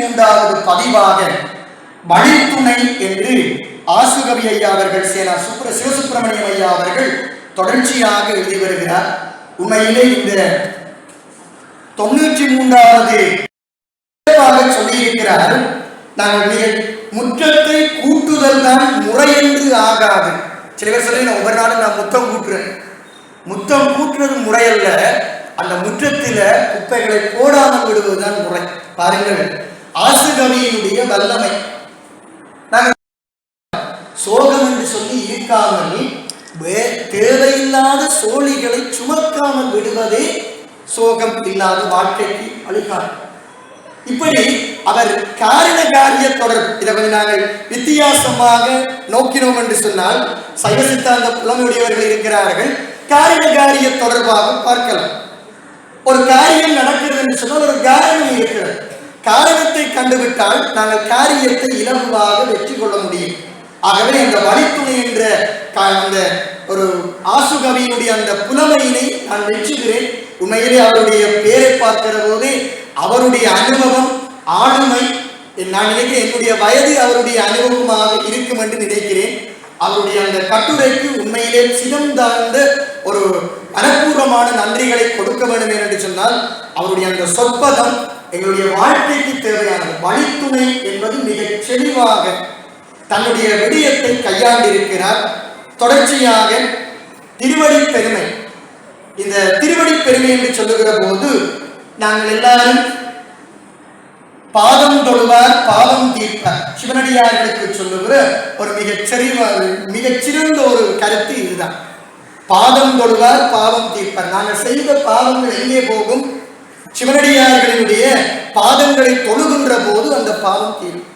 மூன்றாவது பதிவாக வழித்துணை என்று ஆசுகவி ஐயா அவர்கள் சேனா சுப்ர சிவசுப்பிரமணியம் ஐயா அவர்கள் தொடர்ச்சியாக எழுதி வருகிறார். உண்மையிலே இந்த தொண்ணூற்றி மூன்றாவது சொல்லியிருக்கிறார். நாங்கள் முற்றத்தை கூட்டுதல் தான் முறையென்று ஆகாது. சில பேர் சொல்லி நான் ஒவ்வொரு நாளும் நான் முத்தம் கூட்டுறேன். முத்தம் கூட்டுறது முறையல்ல அந்த முற்றத்தில் குப்பைகளை போடாமல் விடுவதுதான் முறை. பாருங்கள் ஆசுகவியினுடைய வல்லமை. நாங்கள் சோகம் என்று சொல்லி இருக்காமல் வே- தேவையில்லாத சோழிகளை சுமக்காமல் விடுவதே சோகம் இல்லாத வாழ்க்கைக்கு அழுகாது இப்படி அவர் காரண காரிய தொடர்பு இதை கொஞ்சம் நாங்கள் வித்தியாசமாக நோக்கினோம் என்று சொன்னால் சைவ சித்தாந்த புலமுடையவர்கள் இருக்கிறார்கள் காரண காரிய தொடர்பாக பார்க்கலாம். ஒரு காரியம் நடக்கிறது என்று சொன்னால் ஒரு காரணம் இருக்கிறது. காரணத்தை கண்டுவிட்டால் நாங்கள் காரியத்தை இலகுவாக வெற்றி கொள்ள முடியும். ஆகவே இந்த வழித்துணை என்ற அந்த ஒரு ஆசுகவியினுடைய அந்த புலமையினை நான் வெற்றுகிறேன் உண்மையிலே அவருடைய பேரை பார்க்கிற போது அவருடைய அனுபவம் ஆளுமை நான் நினைக்கிறேன் என்னுடைய வயது அவருடைய அனுபவமாக இருக்கும் என்று நினைக்கிறேன். அவருடைய அந்த கட்டுரைக்கு உண்மையிலே சினம் தாழ்ந்த ஒரு மனப்பூர்வமான நன்றிகளை கொடுக்க வேண்டும் என்று சொன்னால் அவருடைய அந்த சொற்பதம் எங்களுடைய வாழ்க்கைக்கு தேவையான வழித்துணை என்பது மிகச் தெளிவாக தன்னுடைய விடயத்தை கையாண்டிருக்கிறார். தொடர்ச்சியாக திருவடி பெருமை. இந்த திருவடி பெருமை என்று சொல்லுகிற போது நாங்கள் எல்லாரும் பாதம் தொழுவார் பாதம் தீர்ப்பார். சிவனடியார்களுக்கு சொல்லுகிற ஒரு மிகச் மிகச்சிறந்த மிகச் ஒரு கருத்து இதுதான். பாதம் தொழுவார் பாவம் தீர்ப்பார். நாங்கள் செய்த பாவங்கள் எங்கே போகும்? சிவனடியார்களினுடைய பாதங்களை தொழுகின்ற போது அந்த பாவம் தீரும்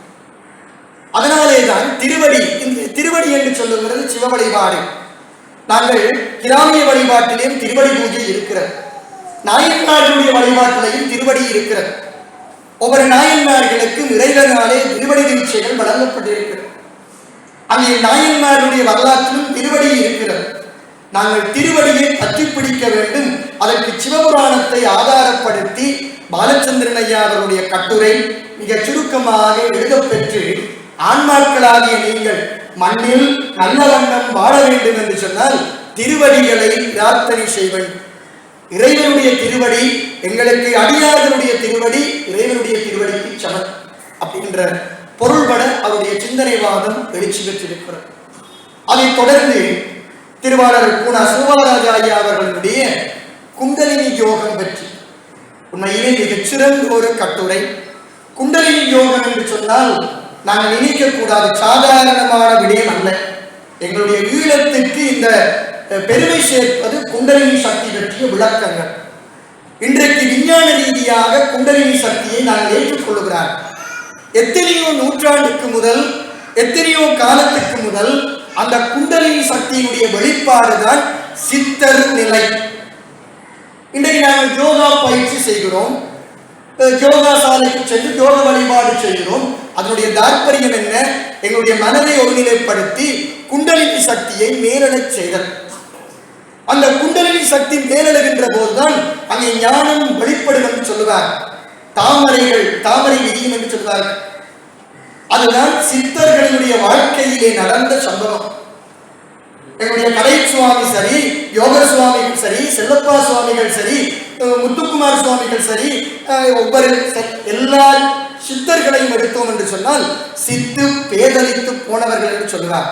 அதனாலே தான் திருவடி இந்த திருவடி என்று சொல்லுகிறது சிவ வழிபாடு. நாங்கள் கிராமிய வழிபாட்டிலேயும் திருவடி பூஜை இருக்கிறது. நாயன்மார்களுடைய வழிபாட்டிலையும் திருவடி இருக்கிறது. ஒவ்வொரு நாயன்மார்களுக்கும் இறைவனாலே திருவடி நிகழ்ச்சிகள் வழங்கப்பட்டிருக்கிறது. அங்கே நாயன்மாருடைய வரலாற்றிலும் திருவடி நாங்கள் திருவடியை பற்றி பிடிக்க வேண்டும். அதற்கு சிவபுராணத்தை ஆதாரப்படுத்தி பாலச்சந்திரன் ஐயா அவருடைய கட்டுரை மிக சுருக்கமாக எழுதப்பெற்று ஆன்மாக்களாகிய நீங்கள் மண்ணில் நல்ல வண்ணம் வாழ வேண்டும் என்று சொன்னால் திருவடிகளை பிரார்த்தனை செய்வன். இறைவனுடைய திருவடி எங்களுக்கு அடியார்களுடைய திருவடி இறைவனுடைய திருவடிக்கு சமம் அப்படின்ற பொருள்பட அவருடைய சிந்தனைவாதம் எழுச்சி பெற்றிருக்கிறது. அதைத் தொடர்ந்து திருவாளர் பூனா சிவபாலராஜா ஐயா அவர்களுடைய குண்டலினி யோகம் பற்றி. உண்மையிலே மிகச் சிறந்த ஒரு கட்டுரை. குண்டலினி யோகம் என்று சொன்னால் நாங்கள் நினைக்கக்கூடாது சாதாரணமான விடயம் அல்ல. எங்களுடைய ஈழத்துக்கு இந்த பெருமை சேர்ப்பது குண்டலினி சக்தி பற்றிய விளக்கங்கள். இன்றைக்கு விஞ்ஞான ரீதியாக குண்டலினி சக்தியை நாங்கள் ஏற்றுக்கொள்கிறார் எத்தனையோ நூற்றாண்டுக்கு முதல் எத்தனையோ காலத்துக்கு முதல் அந்த குண்டலினி சக்தியினுடைய வெளிப்பாடுதான் சித்தர் நிலை. இன்றைக்கு நாங்கள் யோகா பயிற்சி செய்கிறோம். யோகா சாலைக்கு சென்று யோக வழிபாடு செய்கிறோம். அதனுடைய தாற்பரியம் என்ன? எங்களுடைய மனதை ஒருநிலைப்படுத்தி குண்டலினி சக்தியை மேலெழச் செய்தல். அந்த குண்டலினி சக்தி மேலெழுகின்ற போதுதான் அங்கே ஞானம் வெளிப்படும் என்று சொல்லுவார். தாமரைகள் தாமரை விதியும் என்று சொல்லுவார்கள். அதுதான் சித்தர்களினுடைய வாழ்க்கையிலே நடந்த சம்பவம். எங்களுடைய கலை சுவாமி சரி யோக சுவாமிகள் சரி செல்லப்பா சுவாமிகள் சரி முத்துக்குமார் சுவாமிகள் சரி ஒவ்வொரு எல்லா சித்தர்களையும் எடுத்தோம் என்று சொன்னால் சித்து பேதலித்து போனவர்கள் என்று சொல்கிறார்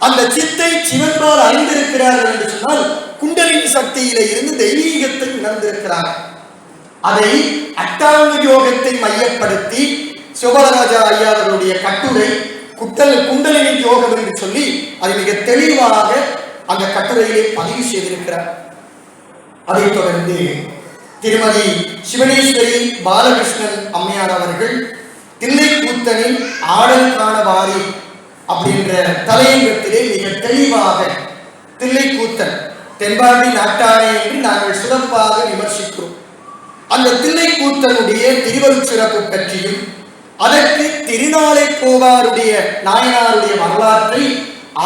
அந்த சித்தை சிவன்பால் அறிந்திருக்கிறார்கள் என்று சொன்னால் குண்டலின் சக்தியிலே இருந்து தெய்வீகத்தை உணர்ந்திருக்கிறார். அதை அட்டாங்க யோகத்தை மையப்படுத்தி சிவபாலராஜா ஐயா அவர்களுடைய கட்டுரை குட்டல் குண்டலினி யோகம் என்று சொல்லி அதை மிக தெளிவாக அந்த கட்டுரையிலே பதிவு செய்திருக்கிறார். அதைத் தொடர்ந்து திருமதி சிவனேஸ்வரி பாலகிருஷ்ணன் அம்மையார் அவர்கள் தில்லைக்கூத்தனின் ஆடல் காண வாரி அப்படின்ற தலையங்கத்திலே மிக தெளிவாக தில்லைக்கூத்தன் தென்பாண்டி நாட்டானே என்று நாங்கள் சிறப்பாக விமர்சிக்கிறோம். அந்த தில்லைக்கூத்தனுடைய திருவருட் சிறப்பு பற்றியும் அதற்கு திருநாளை போவாருடைய நாயனாருடைய வரலாற்றை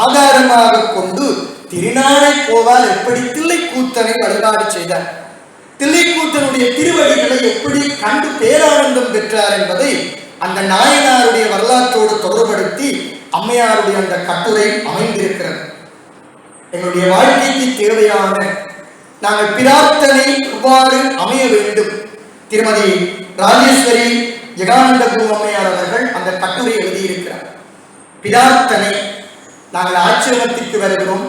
ஆதாரமாக கொண்டு திருநாளை போவார் எப்படி தில்லைக்கூத்தனை வழிபாடு செய்தார்? தில்லைக்கூத்தனுடைய திருவடிகளை எப்படி கண்டு பேரானந்தம் பெற்றார் என்பதை அந்த நாயனாருடைய வரலாற்றோடு தொடர்படுத்தி அம்மையாருடைய அந்த கட்டுரை அமைந்திருக்கிறது. எங்களுடைய வாழ்க்கைக்கு தேவையான நாங்கள் பிரார்த்தனை எவ்வாறு அமைய வேண்டும். திருமதி ராஜேஸ்வரி ஜெகானந்த குரு அவர்கள் அந்த கட்டுரை எழுதியிருக்கிறார். பிரார்த்தனை நாங்கள் ஆச்சிரமத்திற்கு வருகிறோம்.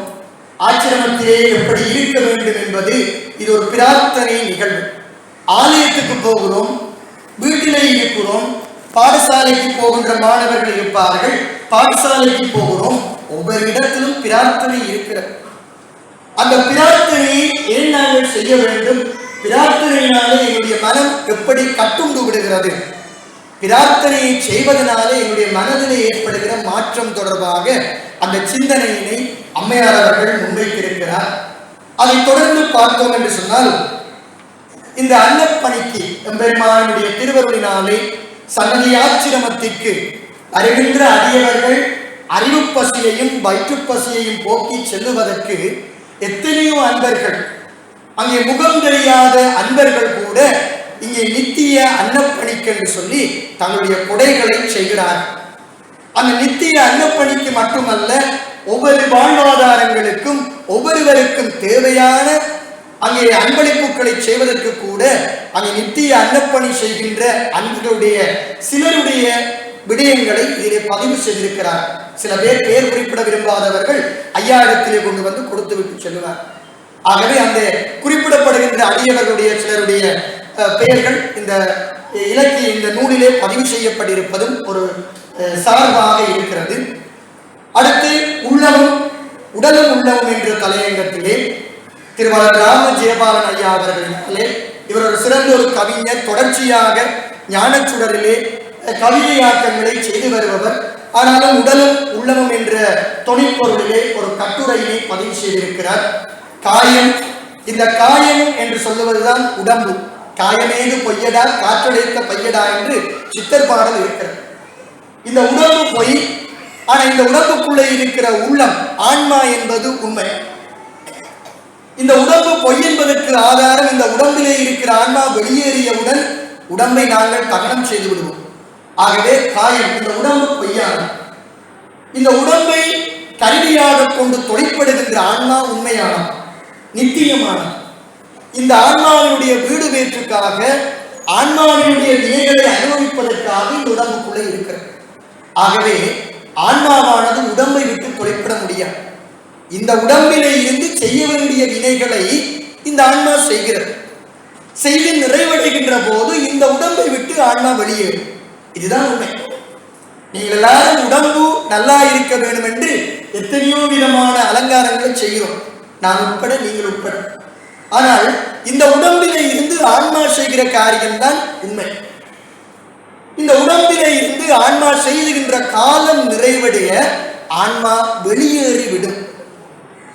ஆச்சிரமத்திலே எப்படி இருக்க வேண்டும் என்பது இது ஒரு பிரார்த்தனை நிகழ்வு. ஆலயத்துக்கு போகிறோம் வீட்டிலே இருக்கிறோம் பாடசாலைக்கு போகின்ற மாணவர்கள் இருப்பார்கள். பாடசாலைக்கு போகிறோம். ஒவ்வொரு இடத்திலும் பிரார்த்தனை இருக்கிறது. அந்த பிரார்த்தனையை ஏன் நாங்கள் செய்ய வேண்டும்? பிரார்த்தனையினாலே என்னுடைய மனம் எப்படி கட்டுண்டு விடுகிறது? பிரார்த்தனையை செய்வதனாலே என்னுடைய மனதிலே ஏற்படுகிற மாற்றம் தொடர்பாக அந்த சிந்தனையினை அம்மையார் அவர்கள் முன்வைத்திருக்கிறார். அதை தொடர்ந்து பார்த்தோம் என்று சொன்னால் இந்த அன்னப்பணிக்கு எம்பெருமானுடைய திருவருளினாலே சன்னதி ஆச்சிரமத்திற்கு வருகின்ற அடியவர்கள் அறிவு பசியையும் வயிற்று பசியையும் போக்கி செல்லுவதற்கு எத்தனையோ அன்பர்கள் அங்கே முகம் தெரியாத அன்பர்கள் கூட இங்கே நித்திய அன்னப்பணிக்கு என்று சொல்லி தங்களுடைய கொடைகளை செய்கிறார். அந்த நித்திய அன்னப்பணிக்கு மட்டுமல்ல ஒவ்வொரு வாழ்வாதாரங்களுக்கும் ஒவ்வொருவருக்கும் தேவையான அங்கே அன்பளிப்புகளை செய்வதற்கு கூட அங்கே நித்திய அன்னப்பணி செய்கின்ற அன்புகளுடைய சிலருடைய விடயங்களை இதிலே பதிவு செய்திருக்கிறார். சில பேர் பேர் குறிப்பிட விரும்பாதவர்கள் ஐயா இடத்திலே கொண்டு வந்து கொடுத்து விட்டு செல்லுவார். ஆகவே அந்த குறிப்பிடப்படுகின்ற அடியவர்களுடைய சிலருடைய பெயர்கள். இந்த இலக்கிய இந்த நூலிலே பதிவு செய்யப்பட்டிருப்பதும் ஒரு அஹ், சார்பாக இருக்கிறது. அடுத்து உள்ளமும் உடலும் உள்ளமும் என்ற தலையங்கத்திலே திருமலர் ராம ஜெயபாலன் ஐயா அவர்களிடத்திலே இவர் ஒரு சிறந்த ஒரு கவிஞர். தொடர்ச்சியாக ஞானச்சுடரிலே அஹ், கவிதையாக்கங்களை செய்து வருபவர். ஆனாலும் உடலும் உள்ளமும் என்ற தொழிற்பொருளிலே ஒரு கட்டுரையை பதிவு செய்திருக்கிறார். காயம் இந்த காயம் என்று சொல்லுவதுதான் உடம்பு. காயமேது பொய்யடா காற்றடைத்த பையடா என்று சித்தர் பாடல் இருக்கிறது. இந்த உணர்வு பொய் ஆனா இந்த உடம்புக்குள்ளே இருக்கிற உள்ளம் ஆன்மா என்பது உண்மை. இந்த உடம்பு பொய் என்பதற்கு ஆதாரம் இந்த உடம்பிலே இருக்கிற ஆன்மா வெளியேறியவுடன் உடம்பை நாங்கள் தகனம் செய்து விடுவோம். ஆகவே காயம் இந்த உடம்பு பொய்யானது. இந்த உடம்பை கருவியாக கொண்டு தொழிற்படுகின்ற ஆன்மா உண்மையான நித்தியமான இந்த ஆன்மாவினுடைய நிறைவேற்றுக்காக ஆன்மாவினுடைய நிலைகளை அனுபவிப்பதற்காக இந்த உடம்புக்குள்ளே இருக்கிறது. ஆகவே ஆன்மாவானது உடம்பை விட்டு தொலைப்பட முடியாது. இந்த உடம்பிலே இருந்து செய்ய வேண்டிய வினைகளை இந்த ஆன்மா செய்கிறது. செய்து நிறைவடைகின்ற போது இந்த உடம்பை விட்டு ஆன்மா வெளியேறும். இதுதான் உண்மை. நீங்கள் எல்லாரும் உடம்பு நல்லா இருக்க வேண்டும் என்று எத்தனையோ விதமான அலங்காரங்களை செய்கிறோம். நான் உட்பட நீங்கள் உட்பட. ஆனால் இந்த உடம்பிலே இருந்து ஆன்மா செய்கிற காரியம்தான் உண்மை. இந்த உடம்பிலே இருந்து ஆன்மா செய்துகின்ற காலம் நிறைவடைய ஆன்மா வெளியேறிவிடும்.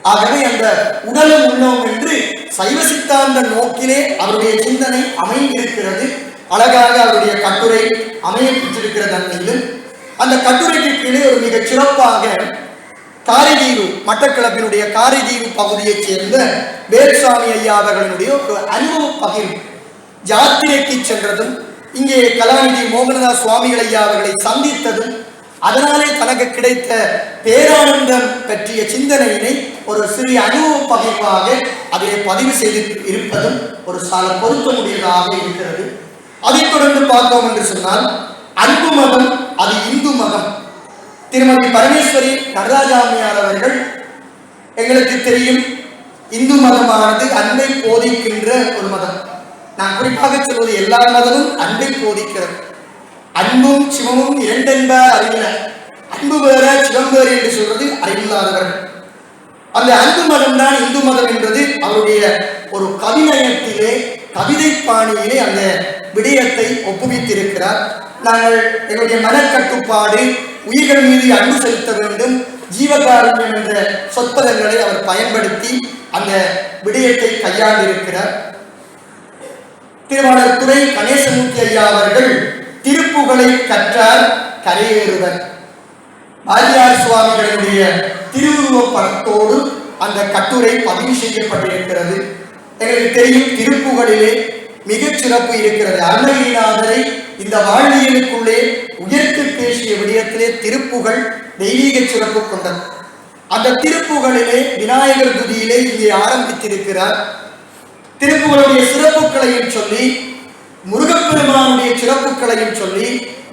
ஆகவே அந்த உடலும் உள்ளோம் என்று சைவ சித்தாந்த நோக்கிலே அவருடைய சிந்தனை அமைந்திருக்கிறது. அழகாக அவருடைய கட்டுரை அமையப்பட்டிருக்கிறது அந்த கட்டுரைக்கு கீழே ஒரு மிகச் சிறப்பாக காரைதீவு மட்டக்களப்பினுடைய காரைதீவு பகுதியைச் சேர்ந்த வேல்சாமி ஐயா அவர்களினுடைய ஒரு அனுபவ பகிர்வு. ஜாத்திரைக்கு சென்றதும் இங்கே கலாநிதி மோகனதாஸ் சுவாமிகள் ஐயா அவர்களை சந்தித்ததும் அதனாலே தனக்கு கிடைத்த பேரானந்தம் பற்றிய சிந்தனையினை ஒரு சிறிய அனுபவ பகிர்வாக அதிலே பதிவு செய்து இருப்பதும் ஒரு சால பொருத்த முடியதாக இருக்கிறது. அதைத் தொடர்ந்து பார்த்தோம் என்று சொன்னால் அன்பு மதம் அது இந்து மதம். திருமதி பரமேஸ்வரி நடராஜாமியார் அவர்கள் எங்களுக்கு தெரியும் இந்து மதமானது அன்பை போதிக்கின்ற ஒரு மதம். நான் குறிப்பாக சொல்வது எல்லா மதமும் அன்பை போதிக்கிறது. அன்பும் சிவமும் இரண்டென்ப அறிவில அன்பு வேற சிவம் வேறு என்று சொல்வது அறிவில்லாதவர்கள். அந்த அன்பு மதம் தான் இந்து மதம் என்பது அவருடைய ஒரு கவிநயத்திலே கவிதை பாணியிலே அந்த விடயத்தை ஒப்புவித்திருக்கிறார். நாங்கள் எங்களுடைய மனக்கட்டுப்பாடு உயிர்கள் மீது அன்பு செலுத்த வேண்டும் ஜீவகாருண்யம் என்ற சொற்பதங்களை அவர் பயன்படுத்தி அந்த விடயத்தை கையாண்டிருக்கிறார். திருவாளர் துறை கணேசமூர்த்தி ஐயா அவர்கள் திருப்புகளை கற்றார் கரையேறுவர் ஆரியார் சுவாமிகளுடைய திருவுருவப் படத்தோடு அந்த கட்டுரை பதிவு செய்யப்பட்டிருக்கிறது. எங்களுக்கு தெரியும் திருப்புகளிலே மிகச் சிறப்பு இருக்கிறது. அருணகிரிநாதரை இந்த வாழ்வியலுக்குள்ளே உயர்த்து திருப்புகள் தெய்வீக சிறப்பு கொண்டது. அந்த திருப்புகளிலே விநாயகர் துதியிலே இங்கே ஆரம்பித்திருக்கிறார். திருப்புகளுடைய சிறப்புகளையும் சொல்லி முருகப்பெருமானுடைய சிறப்புகளையும் சொல்லி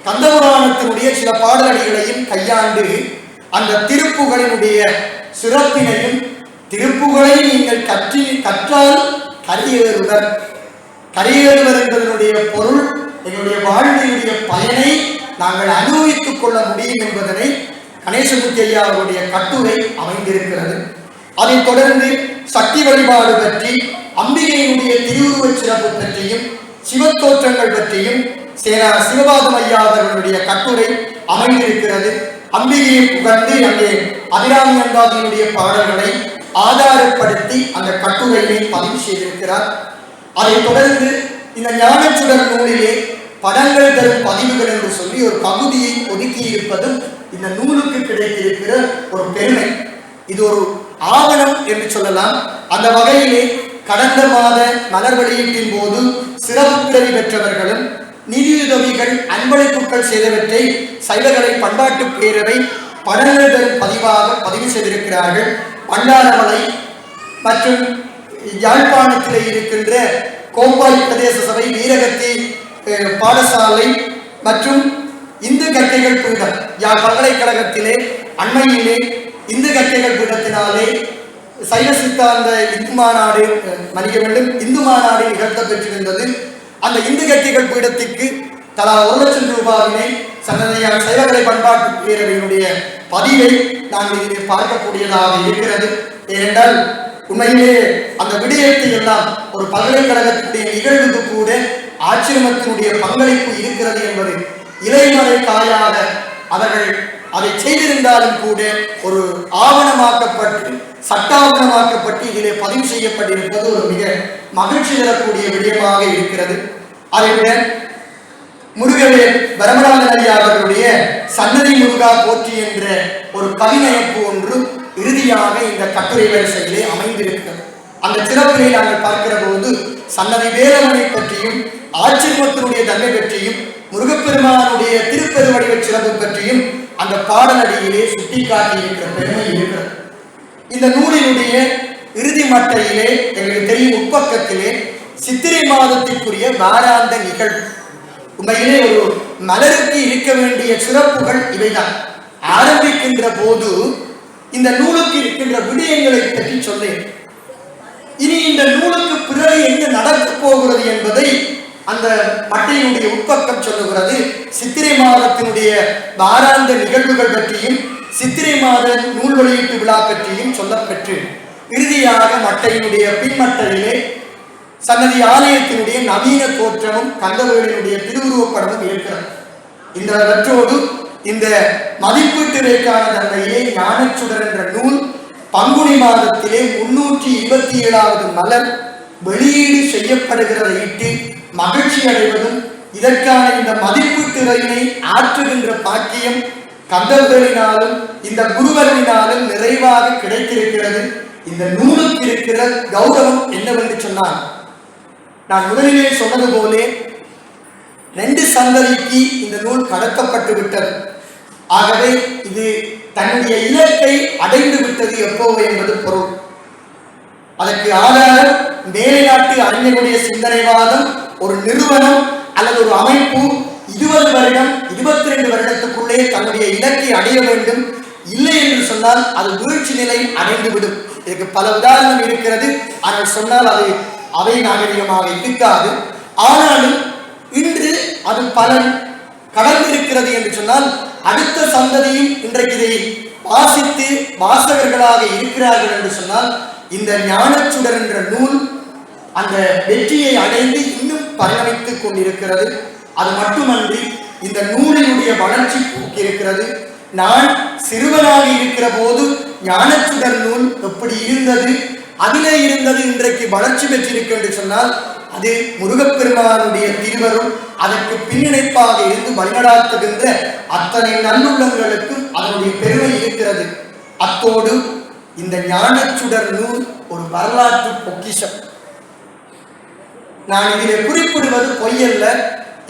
கந்தபுராணத்தினுடைய சில பாடல்களையும் கையாண்டு அந்த திருப்புகளினுடைய சிறப்பினையும் திருப்புகளை நீங்கள் கற்றி கற்றால் கரியேறுவர். கரியேறுவர் என்பதனுடைய பொருள் எங்களுடைய வாழ்வினுடைய பயனை நாங்கள் அனுபவித்துக் கொள்ள முடியும் என்பதனை கணேசமூர்த்தி ஐயா அவருடைய கட்டுரை அமைந்திருக்கிறது. அதைத் தொடர்ந்து சக்தி வழிபாடு பற்றி அம்பிகையினுடைய திருவுருவச் சிறப்பு பற்றியும் சிவத்தோற்றங்கள் பற்றியும் சேனா சிவபாதம் ஐயா அவர்களுடைய கட்டுரை அமைந்திருக்கிறது. அம்பிகையை புகழ்ந்து அங்கே அபிராமி அன்பாதியினுடைய பாடல்களை ஆதாரப்படுத்தி அந்த கட்டுரையை பதிவு செய்திருக்கிறார். அதைத் தொடர்ந்து இந்த ஞானச்சுடர் நூலிலே படங்கள் தரும் பதிவுகள் என்று சொல்லி ஒரு பகுதியை ஒதுக்கி இருப்பதும் இந்த நூலுக்கு கிடைத்திருக்கிற ஒரு பெருமை. இது ஒரு ஆவணம் என்று சொல்லலாம். அந்த வகையிலே கடந்த மாத மலர் வெளியீட்டின் போது சிறப்புதவி பெற்றவர்களும் நிதியுதவிகள் அன்பளிப்புகள் செய்தவற்றை சைவகலை பண்பாட்டு பேரவை படங்கள் தரும் பதிவாக பதிவு செய்திருக்கிறார்கள். பண்டாரமலை மற்றும் யாழ்ப்பாணத்தில் இருக்கின்ற கோம்பாய் பிரதேச சபை வீரகத்தி பாடசாலை மற்றும் இந்து கட்டைகள் பீடம். யாழ் பல்கலைக்கழகத்திலே அண்மையிலே இந்து கட்டைகள் பீடத்தினாலே சைவ சித்தாந்த இந்து மாநாடு மன்னிக்க வேண்டும் இந்து மாநாடு நிகழ்த்த பெற்றிருந்தது. அந்த இந்து கட்டைகள் பீடத்திற்கு தலா ஒரு லட்சம் ரூபாவினை சன்னதியார் சைவகலை பண்பாட்டு பேரவையினுடைய பதிவை நாங்கள் இதிலே பார்க்கக்கூடியதாக இருக்கிறது. ஏனென்றால் உண்மையிலே அந்த விடயத்தை எல்லாம் ஒரு பல்கலைக்கழகத்துடைய நிகழ்வுக்கு கூட ஆச்சிரமத்தினுடைய பங்களிப்பு இருக்கிறது என்பது இலைமறை காயாக அவர்கள் அதை செய்திருந்தாலும் கூட ஒரு ஆவணமாக்கப்பட்டு சட்டாவணமாக்கப்பட்டு இதிலே பதிவு செய்யப்பட்டிருப்பது ஒரு மிக மகிழ்ச்சி தரக்கூடிய விடயமாக இருக்கிறது. அதைவிட முருகவேல் ஐயா அவர்களுடைய சன்னதி முருகா போற்றி என்ற ஒரு கவிநயப்பு ஒன்று இறுதியாக இந்த கட்டுரை வரிசையிலே அமைந்திருக்கிறது. அந்த சிறப்பினை நாங்கள் பார்க்கிற போது சன்னதி வேலவனை பற்றியும் ஆச்சரியத்தினுடைய தன்மை பற்றியும் முருகப்பெருமானுடைய திருப்பெருவடிவ சிறப்பு பற்றியும் அந்த பாடலடியிலே சுட்டிக்காட்டியிருக்கிற பெருமை இருக்கிறது. இந்த நூலினுடைய இறுதி மட்டையிலே எங்களுக்கு தெரியும் உட்பக்கத்திலே சித்திரை மாதத்திற்குரிய வாராந்த நிகழ்வு. உண்மையிலே ஒரு மலருக்கு இருக்க வேண்டிய சிறப்புகள் இவைதான். ஆரம்பிக்கின்ற போது இந்த நூலுக்கு இருக்கின்ற விடயங்களை பற்றி சொல்லேன். இனி இந்த நூலுக்கு பிறகு என்ன நடக்கப் போகிறது என்பதை அந்த மட்டையினுடைய உட்பக்கம் சொல்லுகிறது சித்திரை மாதத்தினுடைய வாராந்த நிகழ்வுகள் பற்றியும் சித்திரை மாத நூல் வெளியீட்டு விழா பற்றியும் சொல்லப்பெற்று இறுதியாக மட்டையினுடைய பின்மட்டையிலே சன்னதி ஆலயத்தினுடைய நவீன தோற்றமும் கந்தவேலினுடைய திருவுருவப்படமும் இருக்கிறது. இந்த வெற்றோடு இந்த மதிப்பீட்டு ரேக்கான தன்மையிலே ஞானச்சுடர் என்ற நூல் பங்குனி மாதத்திலே முன்னூற்றி இருபத்தி ஏழாவது மலர் வெளியீடு செய்யப்படுகிறதை இட்டு மகிழ்ச்சி அடைவதும் இதற்கான இந்த மதிப்பு திறனை ஆற்றுகின்ற பாக்கியம் கந்தர்களினாலும் இந்த குருவர்களினாலும் நிறைவாக கிடைத்திருக்கிறது. இந்த நூலுக்கு இருக்கிற கௌரவம் என்னவென்று சொன்னார் நான் முதலிலே சொன்னது போலே ரெண்டு சந்ததிக்கு இந்த நூல் கடத்தப்பட்டு விட்டது. ஆகவே இது தன்னுடைய இலக்கை அடைந்து விட்டது எப்போது என்பது பொருள். அதற்கு ஆதாரம் மேலை நாட்டு அறிஞருடைய சிந்தனைவாதம் ஒரு நிறுவனம் அல்லது ஒரு அமைப்பு இருபது வருடம் இருபத்தி ரெண்டு வருடத்துக்குள்ளே தன்னுடைய இலக்கை அடைய வேண்டும். இல்லை என்று சொன்னால் அது வீழ்ச்சி நிலை அடைந்துவிடும். இதுக்கு பல உதாரணம் இருக்கிறது. ஆனால் சொன்னால் அது அவை நாகரிகமாக இருக்காது. ஆனாலும் இன்று அது பலன் கடந்திருக்கிறது என்று சொன்னால் அடுத்த சந்ததியும் இன்றைக்கு இதை வாசித்து வாசகர்களாக இருக்கிறார்கள் என்று சொன்னால் இந்த ஞானச்சுடர் என்ற நூல் அந்த வெற்றியை அடைந்து இன்னும் பரிணமித்துக் கொண்டிருக்கிறது. அது மட்டுமன்றி இந்த நூலினுடைய வளர்ச்சி போக்கி இருக்கிறது நான் சிறுவனாக இருக்கிற போது ஞானச்சுடர் நூல் எப்படி இருந்தது? அதிலே இருந்தது இன்றைக்கு வளர்ச்சி பெற்றிருக்கு என்று சொன்னால் அது முருகப்பெருமானுடைய திருவரும் அதற்கு பின்னிணைப்பாக இருந்து வழிநடாத்துகின்ற அத்தனை நல்லுள்ளங்களுக்கும் அதனுடைய பெருமை இருக்கிறது. அத்தோடு இந்த ஞானச்சுடர் நூல் ஒரு வரலாற்று பொக்கிஷம். நான் இதிலே குறிப்பிடுவது பொய்யல்ல.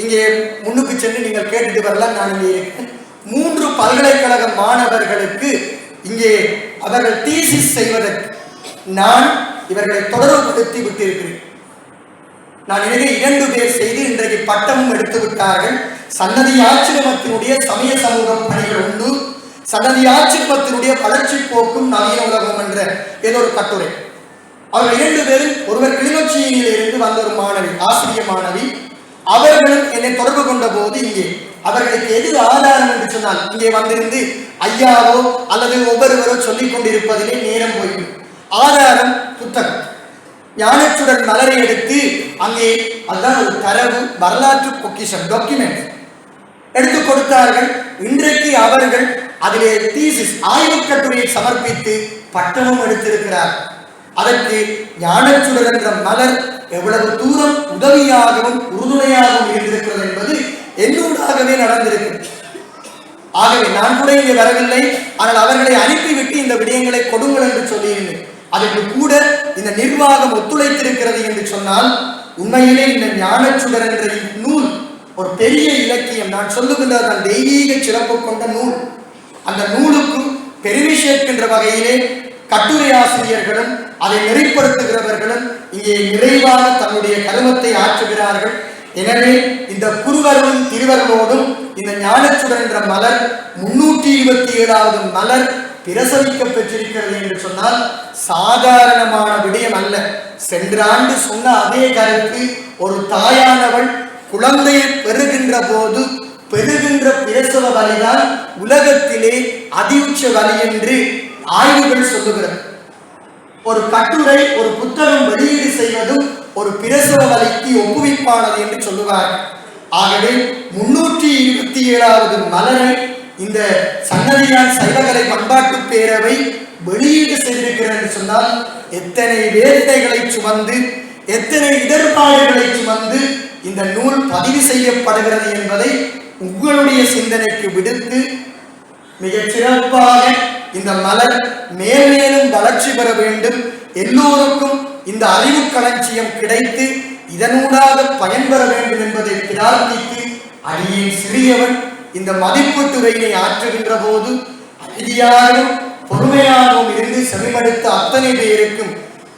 இங்கே முன்னுக்கு சென்று நீங்கள் கேட்டுட்டு வரலாம். நான் இங்கே இருக்கேன் மூன்று பல்கலைக்கழக மாணவர்களுக்கு இங்கே அவர்கள் தீசிஸ் செய்வதற்கு நான் இவர்களை தொடர்புபடுத்தி விட்டிருக்கிறேன். நான் எனவே இரண்டு பேர் செய்து இன்றைக்கு பட்டமும் எடுத்து விட்டார்கள். சன்னதி ஆச்சிரமத்தினுடைய சமய சமூகம் பணிகள் உண்டு. சன்னதி ஆச்சிரமத்தினுடைய வளர்ச்சி போக்கும் நவீன உலகம் என்ற ஏதோ ஒரு கட்டுரை. அவர்கள் இரண்டு பேரும் ஒருவர் கிளிநொச்சியில் இருந்து வந்த ஒரு மாணவி ஆசிரிய மாணவி. அவர்களும் என்னை தொடர்பு கொண்ட போது இங்கே. அவர்களுக்கு எது ஆதாரம் என்று சொன்னால் இங்கே வந்திருந்து ஐயாவோ அல்லது ஒவ்வொருவரோ சொல்லிக் கொண்டிருப்பதிலே நேரம் போய்விடும். ஆதாரம் புத்தகம். ஞானச்சுடன் மலரை எடுத்து அங்கே அதுதான் ஒரு தரவு வரலாற்று பொக்கிஷம் டாக்குமெண்ட் எடுத்து கொடுத்தார்கள். இன்றைக்கு அவர்கள் அதிலே தீசிஸ் ஆய்வுக் கட்டுரையை சமர்ப்பித்து பட்டமும் எடுத்திருக்கிறார் அதற்கு ஞானச்சுடர் என்ற மலர் எவ்வளவு தூரம் உதவியாகவும் உறுதுணையாகவும் இருந்திருக்கிறது என்பது என்னூடாகவே நடந்திருக்கிறது ஆகவே நான் கூட இங்கே வரவில்லை. ஆனால் அவர்களை அனுப்பிவிட்டு இந்த விடயங்களை கொடுங்கள் என்று சொல்லியிருந்தேன். அதற்கு கூட இந்த நிர்வாகம் ஒத்துழைத்திருக்கிறது என்று சொன்னால் உண்மையிலே இந்த ஞானச்சுடர் என்ற நூல் ஒரு பெரிய இலக்கியம். நான் சொல்லுகின்ற அந்த தெய்வீக சிறப்பு கொண்ட நூல். அந்த நூலுக்கும் பெருமை சேர்க்கின்ற வகையிலே கட்டுரை ஆசிரியர்களும் அதை நெறிப்படுத்துகிறவர்களும் இங்கே நிறைவாக தன்னுடைய கருமத்தை ஆற்றுகிறார்கள். எனவே இந்த குருவரும் திருவர்களோடும் இந்த ஞானச்சுடர் என்ற மலர் முன்னூற்றி இருபத்தி ஏழாவது மலர் பிரசவிக்க பெற்றிருக்கிறது என்று சொன்னால் சாதாரணமான விடயம் அல்ல. சென்ற ஆண்டு சொன்ன அதே கருத்து ஒரு தாயானவள் குழந்தையை பெறுகின்ற போது பெறுகின்ற பிரசவ வலிதான் உலகத்திலே அதியுச்ச வலி என்று ஆய்வுகள் சொல்லுகிறது. ஒரு கட்டுரை ஒரு புத்தகம் வெளியீடு செய்வதும் ஒரு பிரசவ வலிக்கு ஒப்புவிப்பானது என்று சொல்லுவார். ஆகவே முன்னூற்றி இருபத்தி ஏழாவது மலரை இந்த சன்னதியான் சைவகலை பண்பாட்டு பேரவை வெளியீடு செய்திருக்கிறது என்று சொன்னால் எத்தனை வேதனைகளை சுமந்து எத்தனை இடர்பாடுகளை சுமந்து இந்த நூல் பதிவு செய்யப்படுகிறது என்பதை உங்களுடைய சிந்தனைக்கு விடுத்து மிகச் சிறப்பாக இந்த மலர் மேலும் வளர்ச்சி பெற வேண்டும். எல்லோருக்கும் இந்த அறிவு களஞ்சியம் கிடைத்து இதனூடாக பயன்பெற வேண்டும் என்பதை பிரார்த்தித்து அடியேன் சிறியவன் இந்த மதிப்பு துறையினை ஆற்றுகின்ற போது அமைதியாகவும் பொறுமையாகவும் இருந்து செவிமடுத்த அத்தனை பேருக்கும்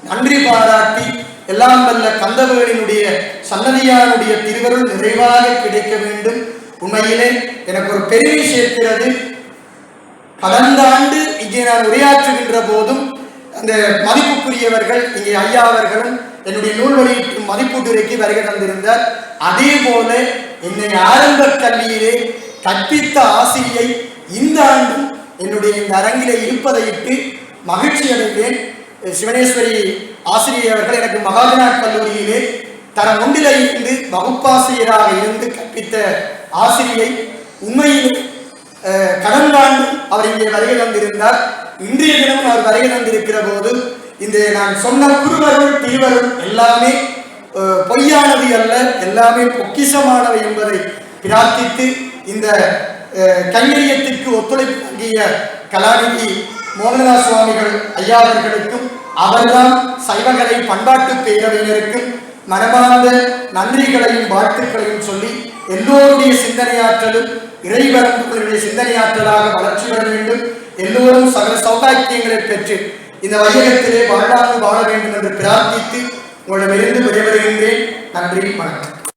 நன்றி பாராட்டி எல்லாம் வல்ல கந்தவர்களினுடைய சன்னதியாருடைய திருவருள் நிறைவாக கிடைக்க வேண்டும். உண்மையிலே எனக்கு ஒரு பெருமை சேர்க்கிறது. கடந்த ஆண்டு இங்கே நான் உரையாற்றுகின்ற போதும் அந்த மதிப்புக்குரியவர்கள் இங்கே ஐயா அவர்களும் என்னுடைய நூல் வெளியீட்டு மதிப்பீட்டுரைக்கு வருகை தந்திருந்தார். அதே போல என்னை ஆரம்ப கல்வியிலே கற்பித்த ஆசிரியை இந்த ஆண்டும் என்னுடைய இந்த அரங்கிலே இருப்பதையிட்டு மகிழ்ச்சி அடைந்தேன். சிவனேஸ்வரி ஆசிரியர் அவர்கள் எனக்கு மகாஜனா கல்லூரியிலே தரம் ஒன்றில இருந்து வகுப்பாசிரியராக இருந்து கற்பித்த ஆசிரியை உண்மையிலே கடந்த ஆண்டு அவர் இங்கே வருகை தந்திருந்தார். இன்றைய தினம் அவர் வருகை தந்திருக்கிற போது இந்த நான் சொன்ன குருவரும் திருவருள் எல்லாமே பொய்யானது அல்ல எல்லாமே பொக்கிஷமானவை என்பதை பிரார்த்தித்து இந்த அஹ், கைங்கரியத்திற்கு ஒத்துழைப்பு நல்கிய கலாநிதி மோகனதாஸ் சுவாமிகள் ஐயா அவர்களுக்கும் அவர்தான் சைவகலை பண்பாட்டு பேரவையினருக்கும் மனமார்ந்த நன்றிகளையும் வாழ்த்துக்களையும் சொல்லி எல்லோருடைய சிந்தனையாற்றலும் இறைவரம்புகளுடைய சிந்தனையாற்றலாக வளர்ச்சி பெற வேண்டும். எல்லோரும் சகல சௌபாக்கியங்களை பெற்று இந்த வையகத்திலே வாழ்வாங்கு வாழ வேண்டும் என்று பிரார்த்தித்து உங்களிடமிருந்து விடைபெறுகின்றேன். நன்றி வணக்கம்.